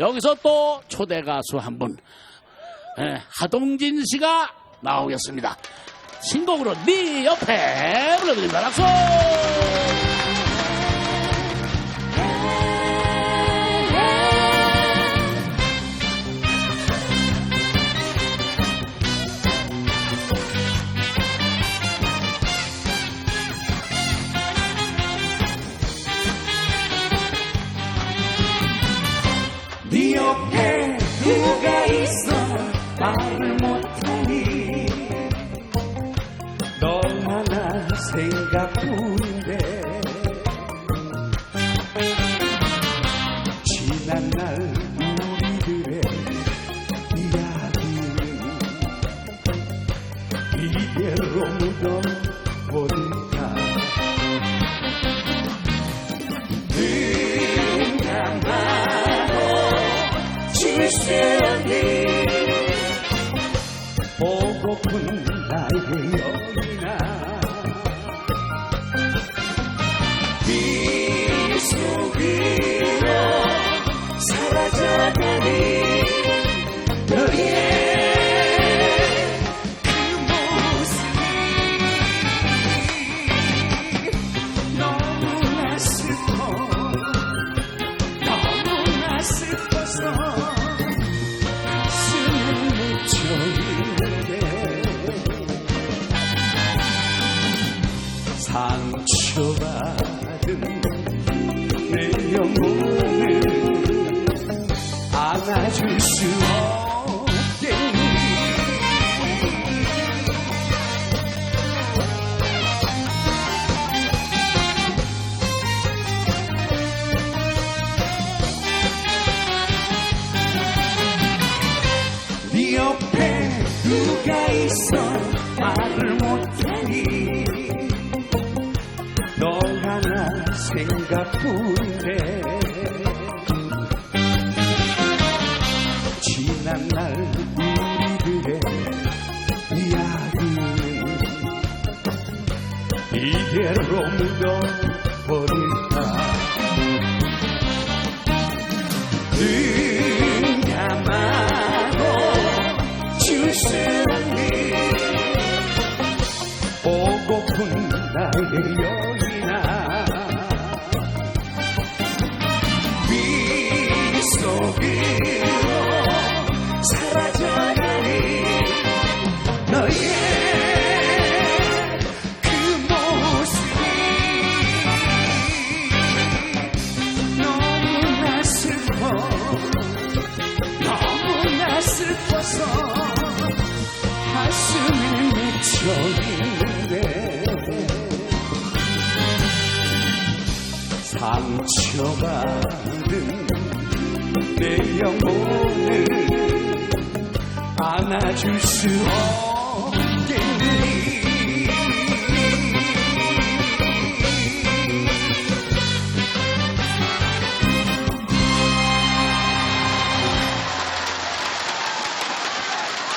여기서 또 초대 가수 한 분, 예, 하동진 씨가 나오겠습니다. 신곡으로 네 옆에 불러드립니다. 박수! 있어. 말을 못하니 너 하나 생각뿐인데. 지난 날 우리들의 이야기는 이대로 묻어버릴까? 줄수없니? 보고픈 사라져가니 너의 그 모습이 너무나 슬퍼 너무나 슬퍼서 가슴을 맺혀있는데 상처받은 내 영혼을 안아줄 수 없겠니 네 옆에 누가 있어 말을 못하니? 너 하나 생각뿐 이대로 묻어버릴까? 눈 감아도 없니? 보고픈 나의 여 상처받은 내 영혼을 안아줄 수 없.